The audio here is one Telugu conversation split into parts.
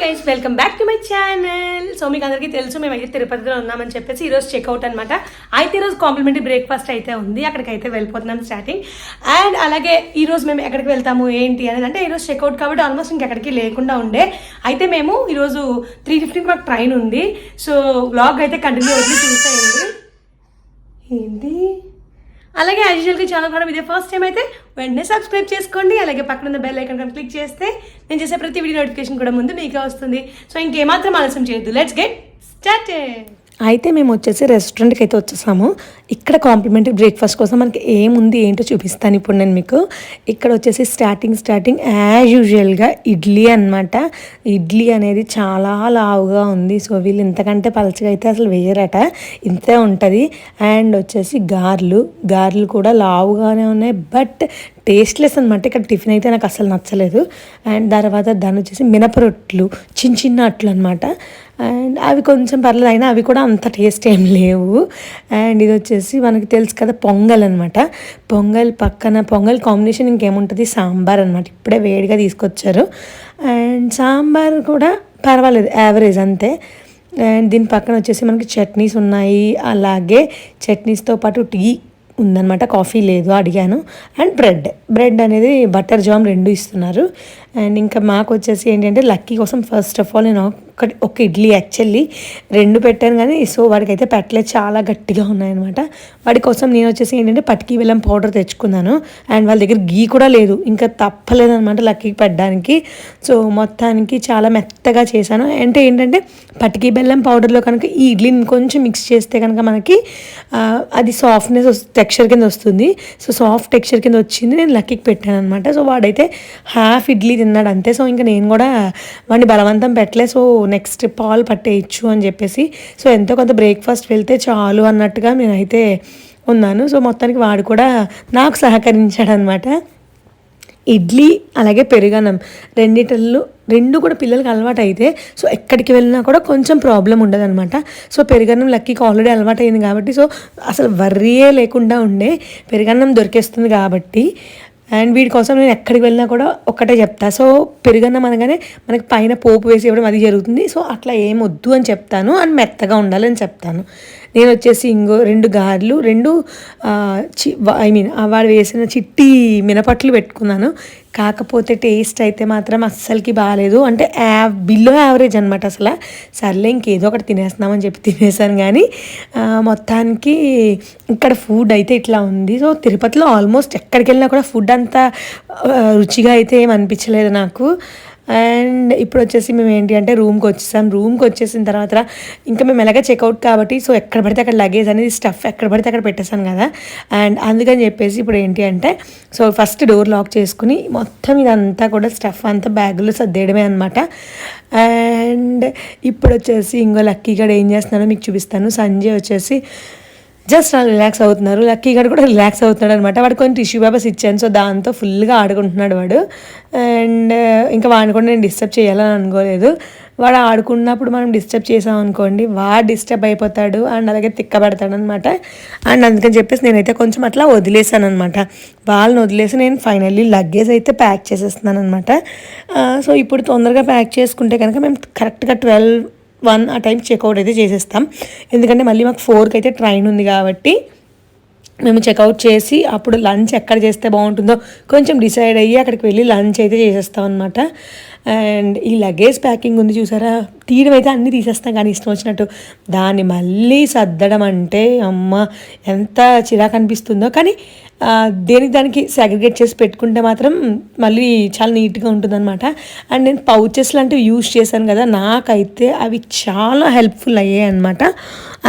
Guys welcome back to my channel so మీకు అందరికీ తెలుసు మేము అయితే తిరుపతిలో ఉన్నామని చెప్పేసి ఈరోజు చెక్అవుట్ అనమాట అయితే ఈరోజు కాంప్లిమెంటరీ బ్రేక్ఫాస్ట్ అయితే ఉంది. అక్కడికైతే వెళ్ళిపోతున్నాం స్టార్టింగ్ అండ్ అలాగే ఈరోజు మేము ఎక్కడికి వెళ్తాము ఏంటి అనేది అంటే ఈరోజు చెక్అవుట్ కాబట్టి ఆల్మోస్ట్ ఇంకెక్కడికి లేకుండా ఉండే. అయితే మేము ఈరోజు త్రీ ఫిఫ్టీకి మాకు ట్రైన్ ఉంది. సో బ్లాగ్ అయితే కంటిన్యూ అవుతుంది చూసేయండి. అలాగే యాజ్ యూజువల్గా ఛానల్ కూడా ఇదే ఫస్ట్ టైం అయితే వెంటనే సబ్స్క్రైబ్ చేసుకోండి. అలాగే పక్కన ఉన్న బెల్ ఐకాన్ క్లిక్ చేస్తే నేను చేసే ప్రతి వీడియో నోటిఫికేషన్ కూడా ముందు మీకే వస్తుంది. సో ఇంకేమాత్రం ఆలస్యం చేయొద్దు. లెట్స్ గెట్ స్టార్టెడ్ అయితే మేము వచ్చేసి రెస్టారెంట్కి అయితే వచ్చేసాము. ఇక్కడ కాంప్లిమెంటరీ బ్రేక్ఫాస్ట్ కోసం మనకి ఏముంది ఏంటో చూపిస్తాను ఇప్పుడు నేను మీకు. ఇక్కడ వచ్చేసి స్టార్టింగ్ స్టార్టింగ్ యాజ్ యూజువల్గా ఇడ్లీ అన్నమాట. ఇడ్లీ అనేది చాలా లావుగా ఉంది. సో వీళ్ళు ఇంతకంటే పలచగా అయితే అసలు వేయరట. ఇంతే ఉంటుంది. అండ్ వచ్చేసి గార్లు. గార్లు కూడా లావుగానే ఉన్నాయి. బట్ టేస్ట్లెస్ అనమాట ఇక్కడ టిఫిన్ అయితే నాకు అసలు నచ్చలేదు. అండ్ తర్వాత దాని వచ్చేసి మినపరొట్లు చిన్న చిన్న అట్లు అనమాట అండ్ అవి కొంచెం పర్లేదు అయినా అవి కూడా అంత టేస్ట్ ఏం లేవు. అండ్ ఇది వచ్చేసి మనకి తెలుసు కదా పొంగల్ అనమాట పొంగల్ పక్కన పొంగల్ కాంబినేషన్ ఇంకేముంటుంది? సాంబార్ అనమాట ఇప్పుడే వేడిగా తీసుకొచ్చారు. అండ్ సాంబార్ కూడా పర్వాలేదు యావరేజ్ అంతే. అండ్ దీని పక్కన వచ్చేసి మనకి చట్నీస్ ఉన్నాయి. అలాగే చట్నీస్తో పాటు టీ ఉందన్నమాట. కాఫీ లేదు అడిగాను. And bread. బ్రెడ్ అనేది బటర్ జామ్ రెండు ఇస్తున్నారు. అండ్ ఇంకా మాకు వచ్చేసి ఏంటంటే లక్కీ కోసం ఫస్ట్ ఆఫ్ ఆల్ నేను ఒకటి ఒక ఇడ్లీ యాక్చువల్లీ రెండు పెట్టాను కానీ సో వాడికి అయితే పెట్టలేదు చాలా గట్టిగా ఉన్నాయన్నమాట. వాడి కోసం నేను వచ్చేసి ఏంటంటే పటికి బెల్లం పౌడర్ తెచ్చుకున్నాను. అండ్ వాళ్ళ దగ్గర గీ కూడా లేదు. ఇంకా తప్పలేదన్నమాట లక్కీకి పెట్టడానికి. సో మొత్తానికి చాలా మెత్తగా చేశాను. అంటే ఏంటంటే పటికి బెల్లం పౌడర్లో కనుక ఈ ఇడ్లీని కొంచెం మిక్స్ చేస్తే కనుక మనకి అది సాఫ్ట్నెస్ టెక్స్చర్ కింద వస్తుంది. సో సాఫ్ట్ టెక్స్చర్ కింద వచ్చింది నేను లక్కీకి పెట్టాను అనమాట సో వాడైతే హాఫ్ ఇడ్లీ తిన్నాడు. అంతే. సో ఇంకా నేను కూడా వాడిని బలవంతం పెట్టలే. సో నెక్స్ట్ పాలు పట్టేయచ్చు అని చెప్పేసి. సో ఎంతో కొంత బ్రేక్ఫాస్ట్ వెళ్తే చాలు అన్నట్టుగా నేనైతే ఉన్నాను. సో మొత్తానికి వాడు కూడా నాకు సహకరించాడు అనమాట ఇడ్లీ అలాగే పెరుగన్నం రెండిటిల్లో రెండు కూడా పిల్లలకి అలవాటు అయితే సో ఎక్కడికి వెళ్ళినా కూడా కొంచెం ప్రాబ్లం ఉండదన్నమాట. సో పెరుగన్నం లక్కీకి ఆల్రెడీ అలవాటు అయింది కాబట్టి సో అసలు వర్రీయే లేకుండా ఉండే పెరుగన్నం దొరికేస్తుంది కాబట్టి అండ్ వీడి కోసం నేను ఎక్కడికి వెళ్ళినా కూడా ఒక్కటే చెప్తా. సో పెరుగన్నం అనగానే మనకి పైన పోపు వేసి ఇవ్వడం అది జరుగుతుంది. సో అట్లా ఏం వద్దు అని చెప్తాను. అండ్ మెత్తగా ఉండాలని చెప్తాను. నేను వచ్చేసి ఇంకో రెండు గారెలు రెండు ఐ మీన్ వాడు వేసిన చిట్టి మినపట్లు పెట్టుకున్నాను. కాకపోతే టేస్ట్ అయితే మాత్రం అస్సలకి బాగాలేదు అంటే యా బిలో యావరేజ్ అనమాట అసలు. సర్లే ఇంకేదో ఒకటి తినేస్తున్నామని చెప్పి తినేసాను కానీ మొత్తానికి ఇక్కడ ఫుడ్ అయితే ఇట్లా ఉంది. సో తిరుపతిలో ఆల్మోస్ట్ ఎక్కడికి వెళ్ళినా కూడా ఫుడ్ అంత రుచిగా అయితే ఏం అనిపించలేదు నాకు. అండ్ ఇప్పుడు వచ్చేసి మేము ఏంటి అంటే రూమ్కి వచ్చేసాం రూమ్కి వచ్చేసిన తర్వాత ఇంకా మేము ఎలాగ చెక్అవుట్ కాబట్టి సో ఎక్కడ పడితే అక్కడ లగేజ్ అనేది స్టఫ్ ఎక్కడ పడితే అక్కడ పెట్టేశాను కదా. అండ్ అందుకని చెప్పేసి ఇప్పుడు ఏంటి అంటే సో ఫస్ట్ డోర్ లాక్ చేసుకుని మొత్తం ఇదంతా కూడా స్టఫ్ అంతా బ్యాగులు సర్దేయడమే అనమాట అండ్ ఇప్పుడు వచ్చేసి ఇంకో లక్కీ గడ ఏం చేస్తున్నానో మీకు చూపిస్తాను. సంజయ్ వచ్చేసి జస్ట్ అలా రిలాక్స్ అవుతున్నారు. లక్కీ గడు కూడా రిలాక్స్ అవుతున్నాడు అనమాట వాడు కొన్ని టిష్యూ పేపర్స్ ఇచ్చాను. సో దాంతో ఫుల్గా ఆడుకుంటున్నాడు వాడు. అండ్ uh, ఇంకా వాడిని కూడా నేను డిస్టర్బ్ చేయాలని అనుకోలేదు. వాడు ఆడుకున్నప్పుడు మనం డిస్టర్బ్ చేసాం అనుకోండి వాడు డిస్టర్బ్ అయిపోతాడు అండ్ అలాగే తిక్కబడతాడు అనమాట అండ్ అందుకని చెప్పేసి నేనైతే కొంచెం అట్లా వదిలేసాను అనమాట వాళ్ళని వదిలేసి నేను ఫైనల్లీ లగ్గేజ్ అయితే ప్యాక్ చేసేస్తున్నాను అనమాట సో ఇప్పుడు తొందరగా ప్యాక్ చేసుకుంటే కనుక మేము కరెక్ట్గా ట్వెల్వ్ వన్ ఆ టైం చెక్అవుట్ అయితే చేసేస్తాం. ఎందుకంటే మళ్ళీ మాకు ఫోర్కి అయితే ట్రైన్ ఉంది కాబట్టి మేము చెక్అవుట్ చేసి అప్పుడు లంచ్ ఎక్కడ చేస్తే బాగుంటుందో కొంచెం డిసైడ్ అయ్యి అక్కడికి వెళ్ళి లంచ్ అయితే చేసేస్తాం అనమాట అండ్ ఈ లగేజ్ ప్యాకింగ్ ఉంది చూసారా? తీయడం అయితే అన్నీ తీసేస్తాం కానీ ఇష్టం వచ్చినట్టు. దాన్ని మళ్ళీ సర్దడం అంటే అమ్మ ఎంత చిరాకు అనిపిస్తుందో. కానీ దేనికి దానికి సెగ్రిగేట్ చేసి పెట్టుకుంటే మాత్రం మళ్ళీ చాలా నీట్గా ఉంటుందన్నమాట. అండ్ నేను పౌచెస్ లాంటివి యూజ్ చేశాను కదా నాకైతే అవి చాలా హెల్ప్ఫుల్ అయ్యాయి అనమాట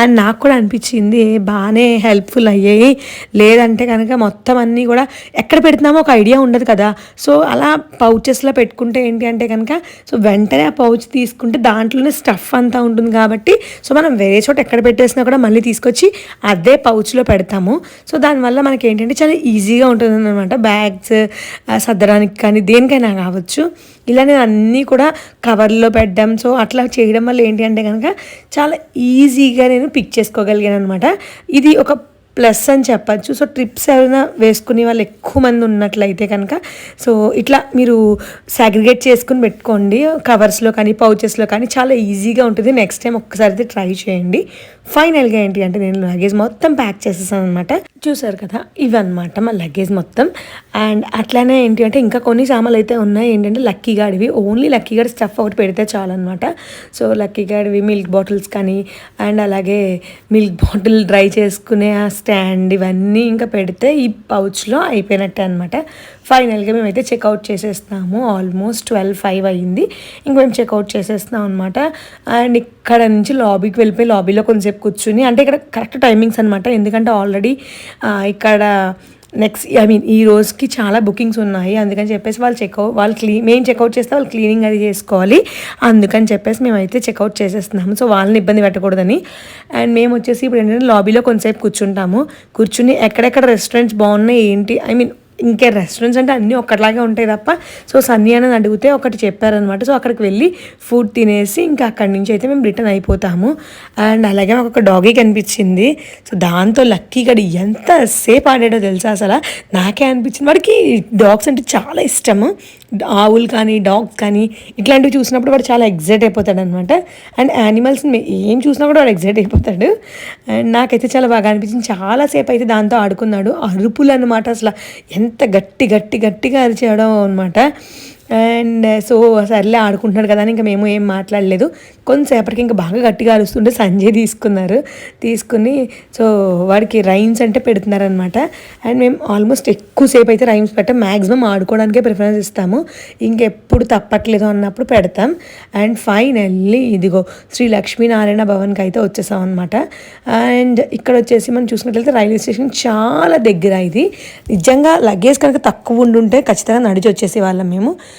అండ్ నాకు కూడా అనిపించింది బాగానే హెల్ప్ఫుల్ అయ్యాయి. లేదంటే కనుక మొత్తం అన్నీ కూడా ఎక్కడ పెడుతున్నామో ఒక ఐడియా ఉండదు కదా. సో అలా పౌచెస్లో పెట్టుకుంటే ఏంటి అంటే కనుక సో వెంటనే ఆ పౌచ్ తీసుకుంటే దాంట్లోనే స్టఫ్ అంతా ఉంటుంది కాబట్టి సో మనం వేరే చోట ఎక్కడ పెట్టేసినా కూడా మళ్ళీ తీసుకొచ్చి అదే పౌచ్లో పెడతాము. సో దానివల్ల మనకి ఏంటంటే చాలా ఈజీగా ఉంటుంది అనమాట బ్యాగ్స్ సర్దడానికి కానీ దేనికైనా కావచ్చు. ఇలా నేను అన్నీ కూడా కవర్లో పెట్టడం సో అట్లా చేయడం వల్ల ఏంటి అంటే కనుక చాలా ఈజీగా నేను పిక్ చేసుకోగలిగాను అనమాట ఇది ఒక ప్లస్ అని చెప్పచ్చు. సో ట్రిప్స్ ఏమైనా వేసుకునే వాళ్ళు ఎక్కువ మంది ఉన్నట్లయితే కనుక సో ఇట్లా మీరు సాగ్రిగేట్ చేసుకుని పెట్టుకోండి. కవర్స్లో కానీ పౌచెస్లో కానీ చాలా ఈజీగా ఉంటుంది. నెక్స్ట్ టైం ఒక్కసారి అయితే ట్రై చేయండి. ఫైనల్గా ఏంటి అంటే నేను లగేజ్ మొత్తం ప్యాక్ చేసేసాను అనమాట చూసారు కదా ఇవన్నమాట మా లగేజ్ మొత్తం. అండ్ అట్లానే ఏంటి అంటే ఇంకా కొన్ని సామాన్లు అయితే ఉన్నాయి. ఏంటంటే లక్కీ గాడివి. ఓన్లీ లక్కీ గాడి స్టఫ్ ఒకటి పెడితే చాలన్నమాట. సో లక్కీ గాడివి మిల్క్ బాటిల్స్ కానీ అండ్ అలాగే మిల్క్ బాటిల్ డ్రై చేసుకునే ఆ స్టాండ్ ఇవన్నీ ఇంకా పెడితే ఈ పౌచ్లో అయిపోయినట్టే అనమాట ఫైనల్గా మేమైతే చెక్అవుట్ చేసేస్తాము. ఆల్మోస్ట్ ట్వెల్వ్ ఫైవ్ అయ్యింది ఇంక మేము చెక్అవుట్ చేసేస్తున్నాం అనమాట అండ్ ఇక్కడ నుంచి లాబీకి వెళ్ళిపోయి లాబీలో కొంచెంసేపు కూర్చుని అంటే ఇక్కడ కరెక్ట్ టైమింగ్స్ అనమాట ఎందుకంటే ఆల్రెడీ ఇక్కడ నెక్స్ట్ ఐ మీన్ ఈ రోజుకి చాలా బుకింగ్స్ ఉన్నాయి. అందుకని చెప్పేసి వాళ్ళు చెక్అవుట్ వాళ్ళు క్లీ మేము చెక్అవుట్ చేస్తే వాళ్ళు క్లీనింగ్ అది చేసుకోవాలి. అందుకని చెప్పేసి మేమైతే చెక్అవుట్ చేసేస్తున్నాము. సో వాళ్ళని ఇబ్బంది పెట్టకూడదని. అండ్ మేము వచ్చేసి ఇప్పుడు ఏంటంటే లాబీలో కొంతసేపు కూర్చుంటాము. కూర్చుని ఎక్కడెక్కడ రెస్టారెంట్స్ బాగున్నాయి ఏంటి ఐ మీన్ ఇంకా రెస్టారెంట్స్ అంటే అన్నీ ఒకటిలాగే ఉంటాయి తప్ప సో సన్నీ అని అడిగితే ఒకటి చెప్పారనమాట సో అక్కడికి వెళ్ళి ఫుడ్ తినేసి ఇంకా అక్కడి నుంచి అయితే మేము రిటర్న్ అయిపోతాము. అండ్ అలాగే మాకు ఒక డాగీ కనిపించింది. సో దాంతో లక్కీ గడి ఎంతసేపు ఆడాడో తెలుసా అసలు? నాకే అనిపించింది. వాడికి డాగ్స్ అంటే చాలా ఇష్టము. ఆవులు కానీ డాగ్స్ కానీ ఇట్లాంటివి చూసినప్పుడు వాడు చాలా ఎగ్జైట్ అయిపోతాడు అనమాట అండ్ యానిమల్స్ని ఏం చూసినా కూడా వాడు ఎగ్జైట్ అయిపోతాడు. అండ్ నాకైతే చాలా బాగా అనిపించింది. చాలాసేపు అయితే దాంతో ఆడుకున్నాడు. అరుపులు అనమాట అసలు. ఎంత గట్టి గట్టి గట్టిగా అరిచేయడం అనమాట అండ్ సో సర్లే ఆడుకుంటున్నాడు కదా అని ఇంకా మేము ఏం మాట్లాడలేదు. కొంతసేపటికి ఇంకా బాగా గట్టిగా అరుస్తుంటే సంజయ్ తీసుకున్నారు. తీసుకుని సో వాడికి రైమ్స్ అంటే పెడుతున్నారనమాట అండ్ మేము ఆల్మోస్ట్ ఎక్కువసేపు అయితే రైమ్స్ పెట్టాం. మ్యాక్సిమం ఆడుకోవడానికే ప్రిఫరెన్స్ ఇస్తాము. ఇంకెప్పుడు తప్పట్లేదు అన్నప్పుడు పెడతాం. అండ్ ఫైనల్లీ ఇదిగో శ్రీ లక్ష్మీనారాయణ భవన్కి అయితే వచ్చేసాం అనమాట అండ్ ఇక్కడ వచ్చేసి మనం చూసినట్లయితే రైల్వే స్టేషన్ చాలా దగ్గర ఇది. నిజంగా లగేజ్ కనుక తక్కువ ఉండుంటే ఖచ్చితంగా నడిచి వచ్చేసే వాళ్ళం మేము.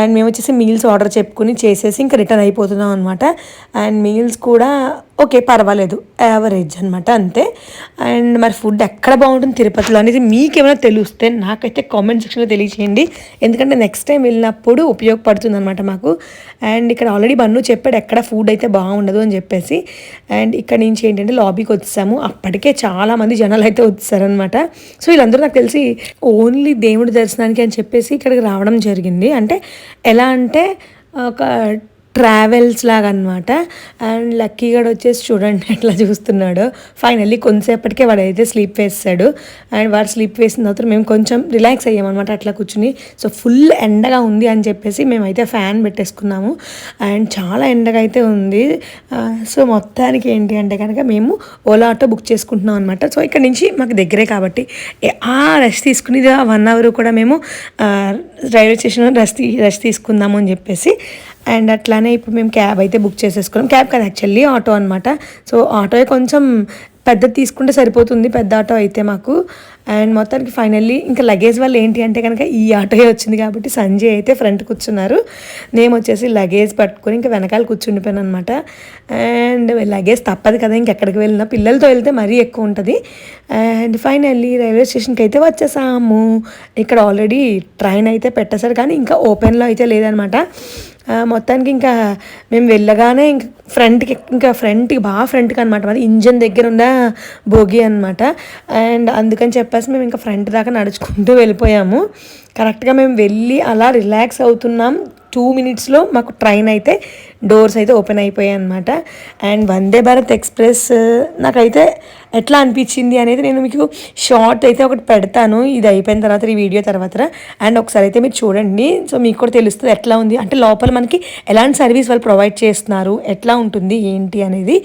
అండ్ మేము వచ్చేసి మీల్స్ ఆర్డర్ చెప్పుకుని చేసేసి ఇంకా రిటర్న్ అయిపోతున్నాం అనమాట అండ్ మీల్స్ కూడా ఓకే పర్వాలేదు. యావరేజ్ అనమాట అంతే. అండ్ మరి ఫుడ్ ఎక్కడ బాగుంటుంది తిరుపతిలో అనేది మీకేమైనా తెలిస్తే నాకైతే కామెంట్ సెక్షన్లో తెలియచేయండి. ఎందుకంటే నెక్స్ట్ టైం వెళ్ళినప్పుడు ఉపయోగపడుతుంది అనమాట మాకు. అండ్ ఇక్కడ ఆల్రెడీ బన్ను చెప్పాడు ఎక్కడ ఫుడ్ అయితే బాగుండదు అని చెప్పేసి. అండ్ ఇక్కడ నుంచి ఏంటంటే లాబీకి వచ్చాము. అప్పటికే చాలామంది జనాలు అయితే వచ్చారనమాట సో వీళ్ళందరూ నాకు తెలిసి ఓన్లీ దేవుడి దర్శనానికి అని చెప్పేసి ఇక్కడికి రావడం జరిగింది. అంటే ఎలా అంటే ఒక ట్రావెల్స్ లాగా అనమాట అండ్ లక్కీ వచ్చేసి చూడండి ఎట్లా చూస్తున్నాడు. ఫైనల్లీ కొంతసేపటికే వాడు అయితే స్లీప్ వేస్తాడు. అండ్ వాడు స్లీప్ వేసిన తర్వాత మేము కొంచెం రిలాక్స్ అయ్యామన్నమాట అట్లా కూర్చుని. సో ఫుల్ ఎండగా ఉంది అని చెప్పేసి మేమైతే ఫ్యాన్ పెట్టేసుకున్నాము. అండ్ చాలా ఎండగా అయితే ఉంది. సో మొత్తానికి ఏంటి అంటే కనుక మేము ఓలా ఆటో బుక్ చేసుకుంటున్నాం అనమాట. సో ఇక్కడ నుంచి మాకు దగ్గరే కాబట్టి ఆ రెస్ట్ తీసుకుని వన్ అవర్ కూడా మేము రైల్వే స్టేషన్లో రెస్ట్ తీ- రెస్ట్ తీసుకుందాము అని చెప్పేసి అండ్ అట్లానే ఇప్పుడు మేము క్యాబ్ అయితే బుక్ చేసేసుకున్నాం. క్యాబ్ కాదు యాక్చువల్లీ ఆటో అనమాట సో ఆటో కొంచెం పెద్దది తీసుకుంటే సరిపోతుంది పెద్ద ఆటో అయితే మాకు. అండ్ మొత్తానికి ఫైనల్లీ ఇంకా లగేజ్ వల్ల ఏంటి అంటే కనుక ఈ ఆటోయే వచ్చింది కాబట్టి సంజయ్ అయితే ఫ్రంట్ కూర్చున్నారు. నేను వచ్చేసి లగేజ్ పట్టుకొని ఇంకా వెనకాల కూర్చుండిపోయాను అనమాట అండ్ లగేజ్ తప్పదు కదా ఇంకెక్కడికి వెళ్ళినా పిల్లలతో వెళ్తే మరీ ఎక్కువ ఉంటుంది. అండ్ ఫైనల్లీ రైల్వే స్టేషన్కి అయితే వచ్చేసాము. ఇక్కడ ఆల్రెడీ ట్రైన్ అయితే పెట్టేశారు కానీ ఇంకా ఓపెన్లో అయితే లేదనమాట మొత్తానికి ఇంకా మేము వెళ్ళగానే ఇంక ఫ్రంట్కి ఇంకా ఫ్రంట్కి బాగా ఫ్రంట్కి అనమాట మరి ఇంజన్ దగ్గర ఉన్న భోగి అనమాట అండ్ అందుకని చెప్పేసి మేము ఇంకా ఫ్రంట్ దాకా నడుచుకుంటూ వెళ్ళిపోయాము. కరెక్ట్గా మేము వెళ్ళి అలా రిలాక్స్ అవుతున్నాం. టూ మినిట్స్లో మాకు ట్రైన్ అయితే డోర్స్ అయితే ఓపెన్ అయిపోయాయి అనమాట అండ్ వందే భారత్ ఎక్స్ప్రెస్ నాకైతే ఎట్లా అనిపించింది అనేది నేను మీకు షార్ట్ అయితే ఒకటి పెడతాను. ఇది అయిపోయిన తర్వాత ఈ వీడియో తర్వాత. అండ్ ఒకసారి అయితే మీరు చూడండి. సో మీకు కూడా తెలుస్తుంది ఎట్లా ఉంది. అంటే లోపల మనకి ఎలాంటి సర్వీస్ వాళ్ళు ప్రొవైడ్ చేస్తున్నారు ఎట్లా ఉంటుంది ఏంటి అనేది.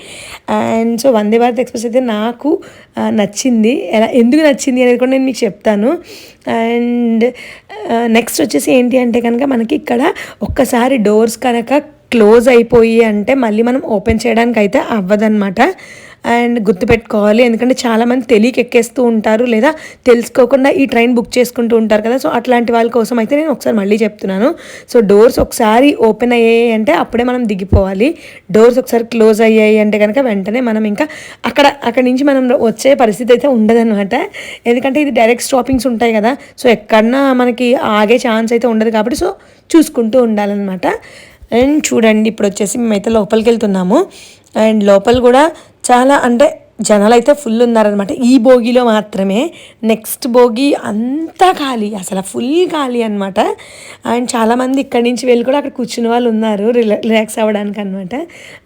And so Vande Bharat express అయితే నాకు నచ్చింది. ఎలా ఎందుకు నచ్చింది అనేది కూడా నేను మీకు చెప్తాను. అండ్ నెక్స్ట్ వచ్చేసి ఏంటి అంటే కనుక మనకి ఇక్కడ ఒక్కసారి డోర్స్ కనుక క్లోజ్ అయిపోయి అంటే మళ్ళీ మనం ఓపెన్ చేయడానికి అయితే అవ్వదన్నమాట. అండ్ గుర్తుపెట్టుకోవాలి ఎందుకంటే చాలామంది తెలియక ఎక్కేస్తూ ఉంటారు లేదా తెలుసుకోకుండా ఈ ట్రైన్ బుక్ చేసుకుంటూ ఉంటారు కదా. సో అట్లాంటి వాళ్ళ కోసం అయితే నేను ఒకసారి మళ్ళీ చెప్తున్నాను. సో డోర్స్ ఒకసారి ఓపెన్ అయ్యాయి అంటే అప్పుడే మనం దిగిపోవాలి. డోర్స్ ఒకసారి క్లోజ్ అయ్యాయి అంటే కనుక వెంటనే మనం ఇంకా అక్కడ అక్కడ నుంచి మనం వచ్చే పరిస్థితి అయితే ఉండదన్నమాట. ఎందుకంటే ఇది డైరెక్ట్ స్టాపింగ్స్ ఉంటాయి కదా. సో ఎక్కడన్నా మనకి ఆగే ఛాన్స్ అయితే ఉండదు కాబట్టి సో చూసుకుంటూ ఉండాలన్నమాట. అండ్ చూడండి ఇప్పుడు వచ్చేసి మేమైతే లోపలికి వెళ్తున్నాము అండ్ లోపల కూడా చాలా అంటే జనాలు అయితే ఫుల్ ఉన్నారనమాట ఈ భోగిలో మాత్రమే నెక్స్ట్ భోగి అంతా ఖాళీ అసలు ఫుల్ ఖాళీ అనమాట అండ్ చాలామంది ఇక్కడి నుంచి వెళ్ళి కూడా అక్కడ కూర్చున్న వాళ్ళు ఉన్నారు రిలా రిలాక్స్ అవ్వడానికి అనమాట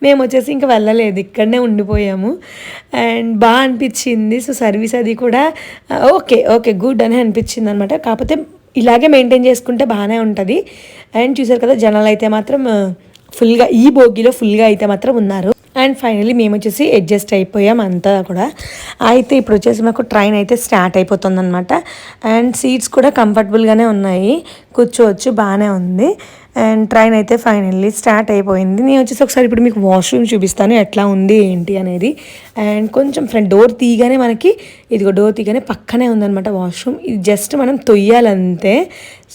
మేము వచ్చేసి ఇంకా వెళ్ళలేదు ఇక్కడనే ఉండిపోయాము. అండ్ బాగా అనిపించింది సో సర్వీస్ అది కూడా ఓకే ఓకే గుడ్ అని అనిపించింది అనమాట కాకపోతే ఇలాగే మెయింటైన్ చేసుకుంటే బాగానే ఉంటుంది. అండ్ చూసారు కదా జనాలు అయితే మాత్రం ఫుల్గా ఈ భోగిలో ఫుల్గా అయితే మాత్రం ఉన్నారు. అండ్ ఫైనలీ మేము వచ్చేసి అడ్జస్ట్ అయిపోయాం అంతా కూడా. అయితే ఇప్పుడు వచ్చేసి మాకు ట్రైన్ అయితే స్టార్ట్ అయిపోతుంది అనమాట అండ్ సీట్స్ కూడా కంఫర్టబుల్గానే ఉన్నాయి. కూర్చోవచ్చు బాగానే ఉంది. అండ్ ట్రైన్ అయితే ఫైనల్లీ స్టార్ట్ అయిపోయింది. నేను వచ్చేసి ఒకసారి ఇప్పుడు మీకు వాష్రూమ్ చూపిస్తాను ఎట్లా ఉంది ఏంటి అనేది. అండ్ కొంచెం ఫ్రంట్ డోర్ తీయగానే మనకి ఇదిగో డోర్ తీయగానే పక్కనే ఉందన్నమాట వాష్రూమ్ ఇది జస్ట్ మనం తొయ్యాలంతే.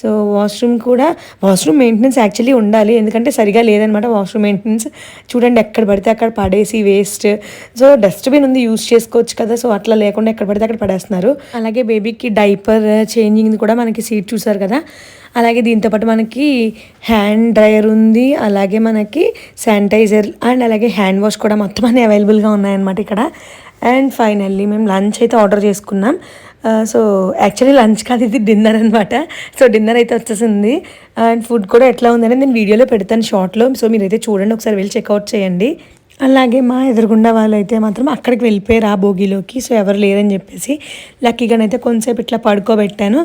సో వాష్రూమ్ కూడా వాష్రూమ్ మెయింటెనెన్స్ యాక్చువల్లీ ఉండాలి. ఎందుకంటే సరిగా లేదనమాట వాష్రూమ్ మెయింటెనెన్స్ చూడండి ఎక్కడ పడితే అక్కడ పడేసి వేస్ట్ సో డస్ట్బిన్ ఉంది యూస్ చేసుకోవచ్చు కదా. సో అట్లా లేకుండా ఎక్కడ పడితే అక్కడ పడేస్తున్నారు. అలాగే బేబీకి డైపర్ చేంజింగ్ కూడా మనకి సీట్ చూసారు కదా. అలాగే దీంతోపాటు మనకి హ్యాండ్ డ్రయర్ ఉంది అలాగే మనకి శానిటైజర్ అండ్ అలాగే హ్యాండ్ వాష్ కూడా మొత్తం అన్ని అవైలబుల్గా ఉన్నాయన్నమాట ఇక్కడ. అండ్ ఫైనల్లీ మేము లంచ్ అయితే ఆర్డర్ చేసుకున్నాం. సో యాక్చువల్లీ లంచ్ కాదు ఇది డిన్నర్ అనమాట సో డిన్నర్ అయితే వచ్చేసింది. అండ్ ఫుడ్ కూడా ఎట్లా ఉందని నేను వీడియోలో పెడతాను షార్ట్లో. సో మీరైతే చూడండి ఒకసారి వెళ్ళి చెక్అవుట్ చేయండి. అలాగే మా ఎదురుగుండా వాళ్ళు అయితే మాత్రం అక్కడికి వెళ్ళిపోయారు ఆ భోగిలోకి సో ఎవరు లేరని చెప్పేసి లక్కీగానైతే కొంతసేపు ఇట్లా పడుకోబెట్టాను.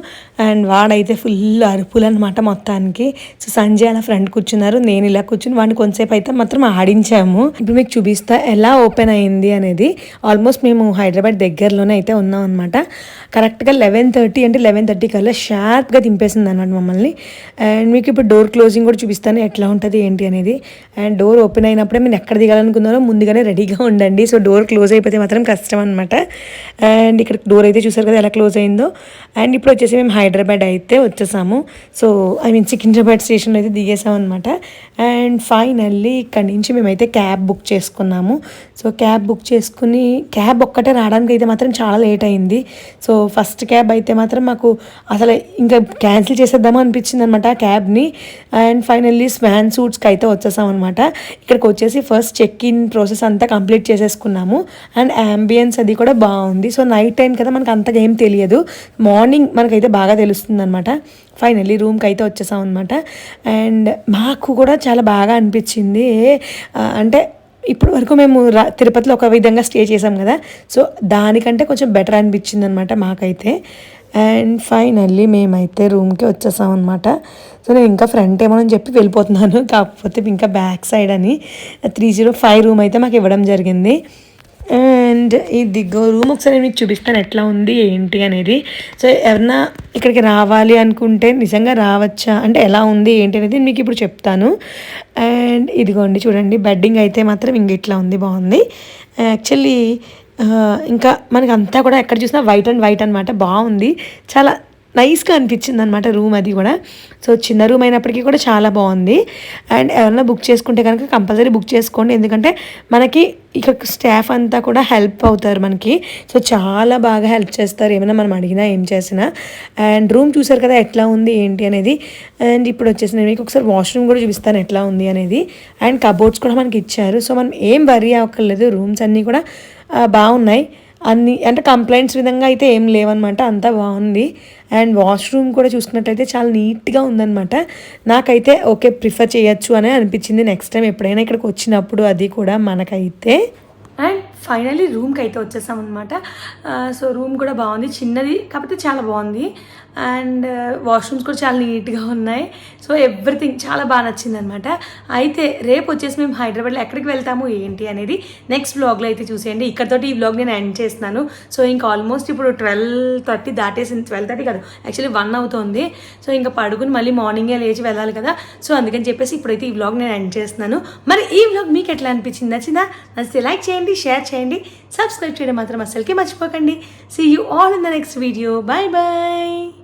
అండ్ వాడైతే ఫుల్ అరుపులు అనమాట మొత్తానికి. సో సంజయ్ అలా ఫ్రంట్ కూర్చున్నారు నేను ఇలా కూర్చుని వాడిని కొంతసేపు అయితే మాత్రం ఆడించాము. ఇప్పుడు మీకు చూపిస్తా ఎలా ఓపెన్ అయింది అనేది. ఆల్మోస్ట్ మేము హైదరాబాద్ దగ్గరలోనే అయితే ఉన్నాం అనమాట కరెక్ట్గా లెవెన్ థర్టీ అంటే లెవెన్ థర్టీ కల్లా షార్ప్గా దింపేసింది అనమాట మమ్మల్ని. అండ్ మీకు ఇప్పుడు డోర్ క్లోజింగ్ కూడా చూపిస్తాను ఎట్లా ఉంటుంది ఏంటి అనేది. అండ్ డోర్ ఓపెన్ అయినప్పుడే నేను ఎక్కడ అనుకున్నారో ముందుగానే రెడీగా ఉండండి. సో డోర్ క్లోజ్ అయిపోతే మాత్రం కష్టం అనమాట అండ్ ఇక్కడ డోర్ అయితే చూసారు కదా ఎలా క్లోజ్ అయిందో. అండ్ ఇప్పుడు వచ్చేసి మేము హైదరాబాద్ అయితే వచ్చేసాము. సో ఐ మీన్ సికింద్రాబాద్ స్టేషన్లో అయితే దిగేసాం అనమాట అండ్ ఫైనల్లీ ఇక్కడ నుంచి మేమైతే క్యాబ్ బుక్ చేసుకున్నాము. సో క్యాబ్ బుక్ చేసుకుని క్యాబ్ ఒక్కటే రావడానికి అయితే మాత్రం చాలా లేట్ అయింది. సో ఫస్ట్ క్యాబ్ అయితే మాత్రం మాకు అసలు ఇంకా క్యాన్సిల్ చేసేద్దామో అనిపించింది అనమాట ఆ క్యాబ్ని అండ్ ఫైనల్లీ స్వాన్ సూట్స్కి అయితే వచ్చేసాం అనమాట ఇక్కడికి వచ్చేసి ఫస్ట్ చెక్ ఇన్ ప్రాసెస్ అంతా కంప్లీట్ చేసేసుకున్నాము. అండ్ అంబియన్స్ అది కూడా బాగుంది. సో నైట్ టైం కదా మనకు అంతగా ఏం తెలియదు. మార్నింగ్ మనకైతే బాగా తెలుస్తుంది అనమాట ఫైనల్లీ రూమ్కి అయితే వచ్చేసాం అనమాట అండ్ మాకు కూడా చాలా బాగా అనిపించింది. అంటే ఇప్పుడు వరకు మేము రా తిరుపతిలో ఒక విధంగా స్టే చేసాం కదా. సో దానికంటే కొంచెం బెటర్ అనిపించింది అనమాట మాకైతే. అండ్ ఫైనల్లీ మేమైతే రూమ్కి వచ్చేసాం అనమాట సో నేను ఇంకా ఫ్రంట్ ఏమో అని చెప్పి వెళ్ళిపోతున్నాను. కాకపోతే ఇంకా బ్యాక్ సైడ్ అని త్రీ జీరో ఫైవ్ రూమ్ అయితే మాకు ఇవ్వడం జరిగింది. అండ్ ఈ దిగ్గో రూమ్ ఒకసారి నేను మీకు చూపిస్తాను ఎట్లా ఉంది ఏంటి అనేది. సో ఎవరన్నా ఇక్కడికి రావాలి అనుకుంటే నిజంగా రావచ్చా? అంటే ఎలా ఉంది ఏంటి అనేది మీకు ఇప్పుడు చెప్తాను. అండ్ ఇదిగోండి చూడండి బెడ్డింగ్ అయితే మాత్రం ఇంక ఇట్లా ఉంది బాగుంది. యాక్చువల్లీ ఇంకా మనకి అంతా కూడా ఎక్కడ చూసినా వైట్ అండ్ వైట్ అనమాట బాగుంది. చాలా నైస్గా అనిపించింది అనమాట రూమ్ అది కూడా. సో చిన్న రూమ్ అయినప్పటికీ కూడా చాలా బాగుంది. అండ్ ఎవరైనా బుక్ చేసుకుంటే కనుక కంపల్సరీ బుక్ చేసుకోండి. ఎందుకంటే మనకి ఇక స్టాఫ్ అంతా కూడా హెల్ప్ అవుతారు మనకి. సో చాలా బాగా హెల్ప్ చేస్తారు. ఏమైనా మనం అడిగినా ఏం చేసినా. అండ్ రూమ్ చూసారు కదా ఎట్లా ఉంది ఏంటి అనేది. అండ్ ఇప్పుడు వచ్చేసి నేను మీకు ఒకసారి వాష్రూమ్ కూడా చూపిస్తాను ఎట్లా ఉంది అనేది. అండ్ కబోర్డ్స్ కూడా మనకి ఇచ్చారు. సో మనం ఏం వరీ అవ్వక్కర్లేదు రూమ్స్ అన్నీ కూడా బాగున్నాయి. అన్ని అంటే కంప్లైంట్స్ విధంగా అయితే ఏం లేవన్నమాట అంతా బాగుంది. అండ్ వాష్రూమ్ కూడా చూసుకున్నట్లయితే చాలా నీట్గా ఉందన్నమాట. నాకైతే ఓకే ప్రిఫర్ చేయొచ్చు అని అనిపించింది నెక్స్ట్ టైం ఎప్పుడైనా ఇక్కడికి వచ్చినప్పుడు అది కూడా మనకైతే. అండ్ ఫైనలీ రూమ్కి అయితే వచ్చేసాం అనమాట సో రూమ్ కూడా బాగుంది చిన్నది కాకపోతే చాలా బాగుంది. అండ్ వాష్రూమ్స్ కూడా చాలా నీట్గా ఉన్నాయి. సో ఎవ్రీథింగ్ చాలా బాగా నచ్చింది అనమాట అయితే రేపు వచ్చేసి మేము హైదరాబాద్లో ఎక్కడికి వెళ్తాము ఏంటి అనేది నెక్స్ట్ బ్లాగ్లో అయితే చూసేయండి. ఇక్కడతోటి ఈ బ్లాగ్ నేను ఎండ్ చేస్తున్నాను. సో ఇంకా ఆల్మోస్ట్ ఇప్పుడు ట్వెల్వ్ థర్టీ దాటేసింది. ట్వెల్వ్ థర్టీ కాదు యాక్చువల్లీ వన్ అవుతుంది. సో ఇంకా పడుకుని మళ్ళీ మార్నింగే లేచి వెళ్ళాలి కదా. సో అందుకని చెప్పేసి ఇప్పుడైతే ఈ బ్లాగ్ నేను ఎండ్ చేస్తున్నాను. మరి ఈ బ్లాగ్ మీకు ఎట్లా అనిపించింది? నచ్చిందా? నచ్చితే లైక్ చేయండి షేర్ చేయండి. సబ్స్క్రైబ్ చేయడం మాత్రం అసలుకి మర్చిపోకండి. See you all in the next video bye bye